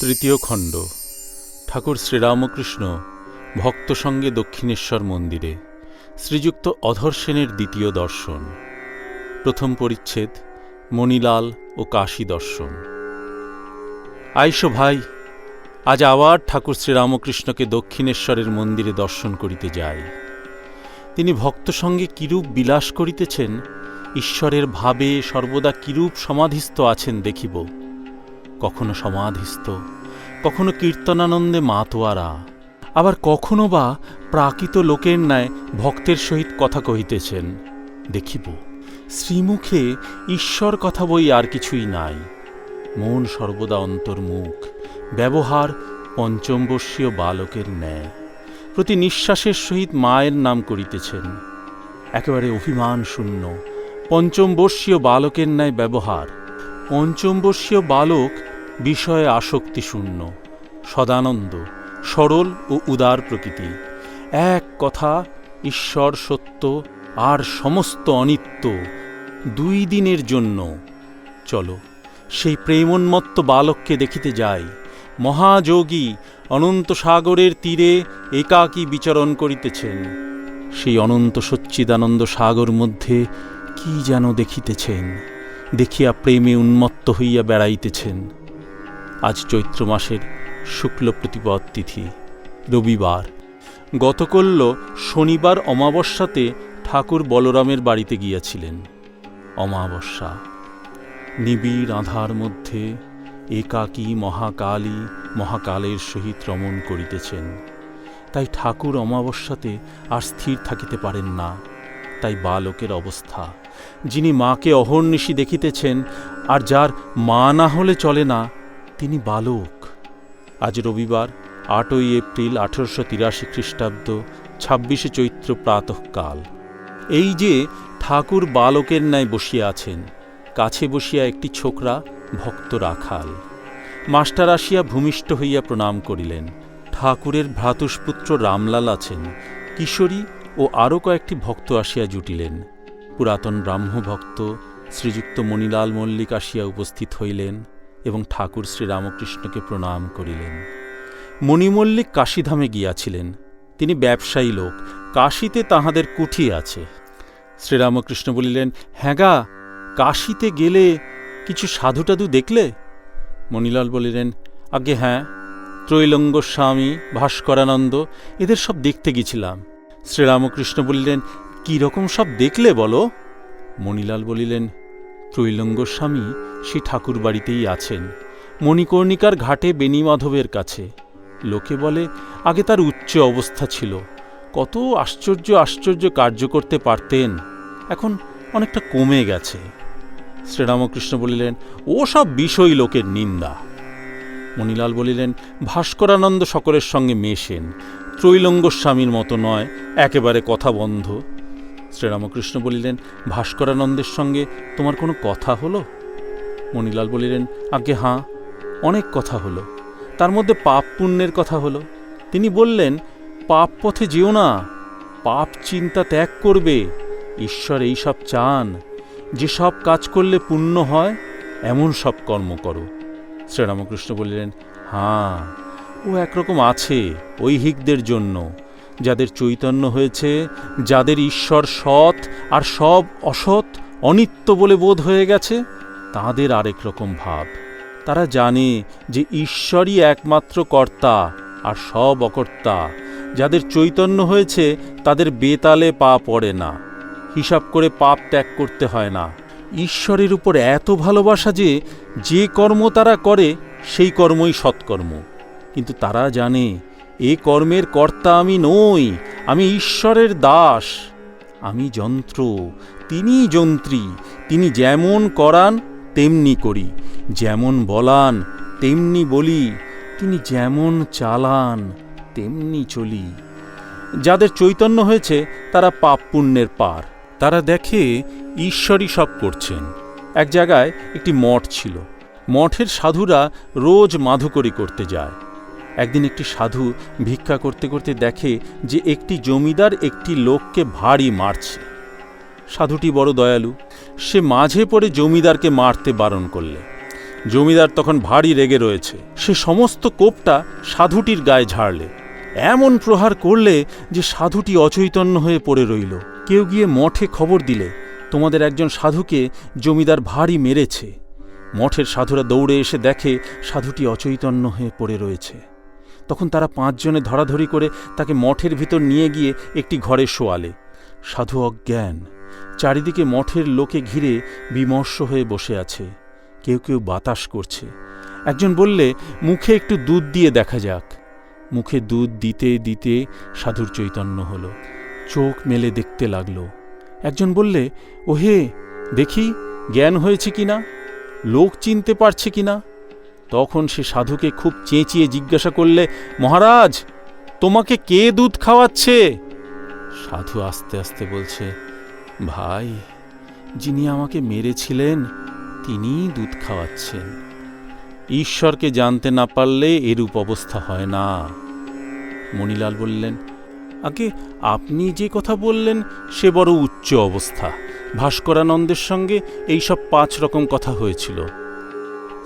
তৃতীয় খণ্ড। ঠাকুর শ্রীরামকৃষ্ণ ভক্ত সঙ্গে দক্ষিণেশ্বর মন্দিরে শ্রীযুক্ত অধর সেনের দ্বিতীয় দর্শন। প্রথম পরিচ্ছেদ, মণিলাল ও কাশী দর্শন। আইসো ভাই, আজ আবার ঠাকুর শ্রীরামকৃষ্ণকে দক্ষিণেশ্বরের মন্দিরে দর্শন করিতে যাই। তিনি ভক্ত সঙ্গে কিরূপ বিলাস করিতেছেন, ঈশ্বরের ভাবে সর্বদা কিরূপ সমাধিস্থ আছেন দেখিব। কখনো সমাধিস্থ, কখনো কীর্তনানন্দে মাতোয়ারা, আবার কখনো বা প্রাকৃত লোকের ন্যায় ভক্তের সহিত কথা কহিতেছেন। দেখিব, শ্রীমুখে ঈশ্বর কথা বই আর কিছুই নাই। মন সর্বদা অন্তর্মুখ, ব্যবহার পঞ্চমবর্ষীয় বালকের ন্যায়। প্রতি নিঃশ্বাসের সহিত মায়ের নাম করিতেছেন। একেবারে অভিমান শূন্য, পঞ্চমবর্ষীয় বালকের ন্যায় ব্যবহার। পঞ্চমবর্ষীয় বালক বিষয়ে আসক্তি শূন্য সদানন্দ, সরল ও উদার প্রকৃতি। এক কথা ঈশ্বর সত্য আর সমস্ত অনিত্য দুই দিনের জন্য। চলো, সেই প্রেমোন্মত্ত বালককে দেখিতে যাই। মহাযোগী অনন্ত সাগরের তীরে একাকী বিচরণ করিতেছেন। সেই অনন্ত সচ্চিদানন্দ সাগর মধ্যে কি যেন দেখিতেছেন। দেখিয়া প্রেমে উন্মত্ত হইয়া বেড়াইতেছেন। আজ চৈত্র মাসের শুক্ল প্রতিপদ তিথি, রবিবার। গতকল্য শনিবার অমাবস্যাতে ঠাকুর বলরামের বাড়িতে গিয়াছিলেন। অমাবস্যা। নিবিড় আধার মধ্যে একাকী মহাকালী মহাকালের সহিত রমণ করিতেছেন। তাই ঠাকুর অমাবস্যাতে আর স্থির থাকিতে পারেন না। তাই বালকের অবস্থা। যিনি মাকে অহর্নিশি দেখিতেছেন, আর যার মা না হলে চলে না, তিনি বালক। আজ রবিবার, আটই এপ্রিল আঠেরোশো তিরাশি খ্রিস্টাব্দ, ছাব্বিশে চৈত্র প্রাতঃকাল। এই যে ঠাকুর বালকের ন্যায় বসিয়া আছেন, কাছে বসিয়া একটি ছোকরা, ভক্ত রাখাল। মাস্টার আসিয়া ভূমিষ্ঠ হইয়া প্রণাম করিলেন। ঠাকুরের ভ্রাতুষ্পুত্র রামলাল আছেন, কিশোরী ও আরও কয়েকটি ভক্ত আসিয়া জুটিলেন। পুরাতন ব্রাহ্মভক্ত শ্রীযুক্ত মণিলাল মল্লিক আসিয়া উপস্থিত হইলেন এবং ঠাকুর শ্রীরামকৃষ্ণকে প্রণাম করিলেন। মণিমল্লিক কাশীধামে গিয়াছিলেন। তিনি ব্যবসায়ী লোক, কাশীতে তাহাদের কুঠি আছে। শ্রীরামকৃষ্ণ বলিলেন হ্যাঁগা কাশীতে গেলে কিছু সাধু টাধু দেখলে? মণিলাল বলিলেন আগে হ্যাঁ। ত্রৈলঙ্গ স্বামী ভাস্করানন্দ, এদের সব দেখতে গেছিলাম শ্রীরামকৃষ্ণ বলিলেন, কী রকম সব দেখলে বলো? মণিলাল বলিলেন, ত্রৈলঙ্গ স্বামী সেই ঠাকুর বাড়িতেই আছেন, মণিকর্ণিকার ঘাটে বেণীমাধবের কাছে। লোকে বলে, আগে তার উচ্চ অবস্থা ছিল, কত আশ্চর্য আশ্চর্য কার্য করতে পারতেন, এখন অনেকটা কমে গেছে। শ্রীরামকৃষ্ণ বলিলেন, ও সব বিষয় লোকের নিন্দা মণিলাল বলিলেন, ভাস্করানন্দ সকলের সঙ্গে মেশেন। ত্রৈলঙ্গ স্বামীর মতো নয়, একেবারে কথা বন্ধ। শ্রীরামকৃষ্ণ বলিলেন, ভাস্করানন্দের সঙ্গে তোমার কোনো কথা হলো? মণিলাল বলিলেন আগে হাঁ, অনেক কথা হলো। তার মধ্যে পাপ পুণ্যের কথা হলো। তিনি বললেন, পাপ পথে যেও না, পাপ চিন্তা ত্যাগ করবে, ঈশ্বর এই সব চান। যে সব কাজ করলে পুণ্য হয়, এমন সব কর্ম করো। শ্রীরামকৃষ্ণ বললেন হাঁ ও একরকম আছে ঐহিকদের জন্য। যাদের চৈতন্য হয়েছে, যাদের ঈশ্বর সৎ আর সব অসৎ অনিত্য বলে বোধ হয়ে গেছে, তাদের আরেক রকম ভাব। তারা জানে যে ঈশ্বরই একমাত্র কর্তা আর সব অকর্তা। যাদের চৈতন্য হয়েছে, তাদের বেতালে পা পড়ে না। হিসাব করে পাপ ত্যাগ করতে হয় না। ঈশ্বরের উপর এত ভালোবাসা যে যে কর্ম তারা করে, সেই কর্মই সৎকর্ম। কিন্তু তারা জানে, এ কর্মের কর্তা আমি নই, আমি ঈশ্বরের দাস। আমি যন্ত্র তিনি যন্ত্রী, তিনি যেমন করান, তেমনি করি। যেমন বলান, তেমনি বলি, তিনি যেমন চালান, তেমনি চলি। যাদের চৈতন্য হয়েছে, তারা পাপ পুণ্যের পার। তারা দেখে ঈশ্বরই সব করছেন। এক জায়গায় একটি মঠ ছিল। মঠের সাধুরা রোজ মাধুকরি করতে যায়। একদিন একটি সাধু ভিক্ষা করতে করতে দেখে যে একটি জমিদার একটি লোককে ভারী মারছে। সাধুটি বড় দয়ালু, সে মাঝে পড়ে জমিদারকে মারতে বারণ করলে। জমিদার তখন ভারী রেগে রয়েছে। সে সমস্ত কোপটা সাধুটির গায়ে ঝাড়লে। এমন প্রহার করলে যে সাধুটি অচৈতন্য হয়ে পড়ে রইল। কেউ গিয়ে মঠে খবর দিলে, তোমাদের একজন সাধুকে জমিদার ভারী মেরেছে। মঠের সাধুরা দৌড়ে এসে দেখে সাধুটি অচৈতন্য হয়ে পড়ে রয়েছে। তখন তারা পাঁচজনে ধরাধরি করে তাকে মঠের ভিতর নিয়ে গিয়ে একটি ঘরে শোয়ালে। সাধু অজ্ঞান, চারিদিকে মঠের লোকে ঘিরে বিমর্ষ হয়ে বসে আছে। কেউ কেউ বাতাস করছে। একজন বললে, মুখে একটু দুধ দিয়ে দেখা যাক। মুখে দুধ দিতে দিতে সাধুর চৈতন্য হলো। চোখ মেলে দেখতে লাগল। একজন বললে, ওহে, দেখি, জ্ঞান হয়েছে কিনা লোক চিনতে পারছে কিনা তখন সে সাধুকে খুব চেঁচিয়ে জিজ্ঞাসা করলে, মহারাজ, তোমাকে কে দুধ খাওয়াচ্ছে? সাধু আস্তে আস্তে বলছে, ভাই, যিনি আমাকে মেরেছিলেন, তিনিই দুধ খাওয়াচ্ছেন। ঈশ্বরকে জানতে না পারলে এরূপ অবস্থা হয় না। মণিলাল বললেন, আগে আপনি যে কথা বললেন, সে বড় উচ্চ অবস্থা। ভাস্করানন্দের সঙ্গে এইসব পাঁচ রকম কথা হয়েছিল।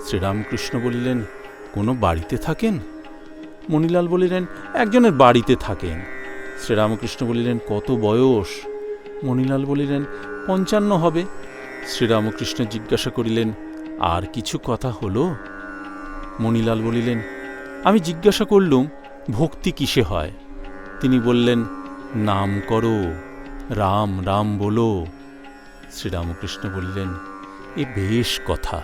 শ্রীরামকৃষ্ণ বলিলেন, কোনো বাড়িতে থাকেন? মণিলাল বলিলেন, একজনের বাড়িতে থাকেন। শ্রীরামকৃষ্ণ বলিলেন, কত বয়স? মণিলাল বলিলেন, পঞ্চান্ন হবে। শ্রীরামকৃষ্ণ জিজ্ঞাসা করিলেন, আর কিছু কথা হলো? মণিলাল বলিলেন, আমি জিজ্ঞাসা করলুম, ভক্তি কিসে হয়? তিনি বললেন, নাম করো, রাম রাম বলো। শ্রীরামকৃষ্ণ বললেন, এ বেশ কথা।